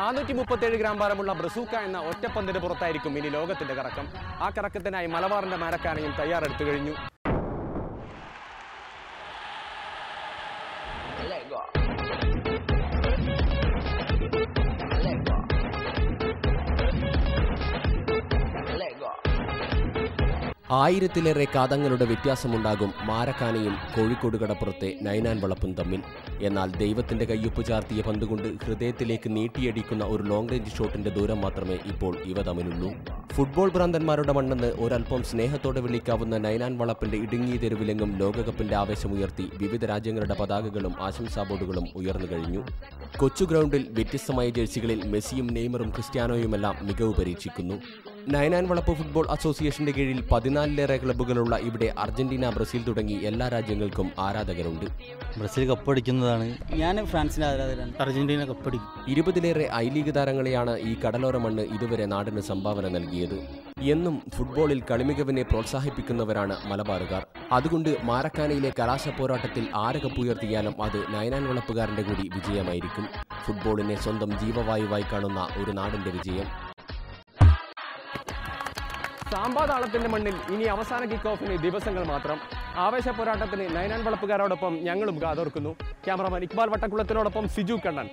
നാനൂറ്റി മുപ്പത്തേഴ് ഗ്രാം ഭാരമുള്ള ബ്രസൂക്ക എന്ന ഒറ്റപ്പന്തിന് പുറത്തായിരിക്കും ഇനി ലോകത്തിന്റെ കറക്കം. ആ കറക്കത്തിനായി മലബാറിന്റെ മരക്കാനയും തയ്യാറെടുത്തു കഴിഞ്ഞു. ആയിരത്തിലേറെ കാതങ്ങളുടെ വ്യത്യാസമുണ്ടാകും മാരക്കാനയും കോഴിക്കോട് കടപ്പുറത്തെ നൈനാൻ വളപ്പും തമ്മിൽ. എന്നാൽ ദൈവത്തിന്റെ കയ്യൊപ്പ് ചാർത്തിയ പന്തുകൊണ്ട് ഹൃദയത്തിലേക്ക് നീട്ടിയടിക്കുന്ന ഒരു ലോങ് റേഞ്ച് ഷോട്ടിന്റെ ദൂരം മാത്രമേ ഇപ്പോൾ ഇവ തമ്മിലുള്ളൂ. ഫുട്ബോൾ ഭ്രാന്തന്മാരുടെ മണ്ണെന്ന് ഒരൽപ്പം സ്നേഹത്തോടെ വിളിക്കാവുന്ന നൈനാൻ വളപ്പിന്റെ ഇടുങ്ങിയ തെരുവിലെങ്ങും ലോകകപ്പിന്റെ ആവേശമുയർത്തി വിവിധ രാജ്യങ്ങളുടെ പതാകകളും ആശംസാ ബോർഡുകളും ഉയർന്നു കഴിഞ്ഞു. കൊച്ചു ഗ്രൗണ്ടിൽ വ്യത്യസ്തമായ ജേഴ്സികളിൽ മെസ്സിയും നെയ്മറും ക്രിസ്ത്യാനോയുമെല്ലാം മികവ് പരീക്ഷിക്കുന്നു. നയനാൻ വളപ്പ് ഫുട്ബോൾ അസോസിയേഷന്റെ കീഴിൽ പതിനാലിലേറെ ക്ലബ്ബുകളുള്ള ഇവിടെ അർജന്റീന ബ്രസീൽ തുടങ്ങി എല്ലാ രാജ്യങ്ങൾക്കും ആരാധകരുണ്ട്. ബ്രസീൽ കപ്പടിക്കുന്നതാണ് ഞാൻ ഫ്രാൻസിന്റെ ആരാധകരാണ്. അർജന്റീന കപ്പടിക്കും ഇരുപതിലേറെ ഐ ലീഗ് താരങ്ങളെയാണ് ഈ കടലോര മണ്ണ് ഇതുവരെ നാടിന് സംഭാവന നൽകിയത്. എന്നും ഫുട്ബോളിൽ കളിമികവിനെ പ്രോത്സാഹിപ്പിക്കുന്നവരാണ് മലബാറുകാർ. അതുകൊണ്ട് മാരക്കാനയിലെ കലാശ പോരാട്ടത്തിൽ ആര കപ്പുയർത്തിയാലും അത് നയനാൻ വളപ്പുകാരന്റെ കൂടി വിജയമായിരിക്കും. ഫുട്ബോളിനെ സ്വന്തം ജീവവായുവായി കാണുന്ന ഒരു നാടിന്റെ വിജയം. സാമ്പാതാളത്തിന്റെ മണ്ണിൽ ഇനി അവസാന കിക്ക് ഓഫിന് ദിവസങ്ങൾ മാത്രം. ആവേശ പോരാട്ടത്തിന് നയനാൻ വളപ്പുകാരോടൊപ്പം ഞങ്ങളും കാതോർക്കുന്നു ക്യാമറമാൻ ഇക്ബാൽ വട്ടക്കുളത്തിനോടൊപ്പം സിജു കണ്ണൻ.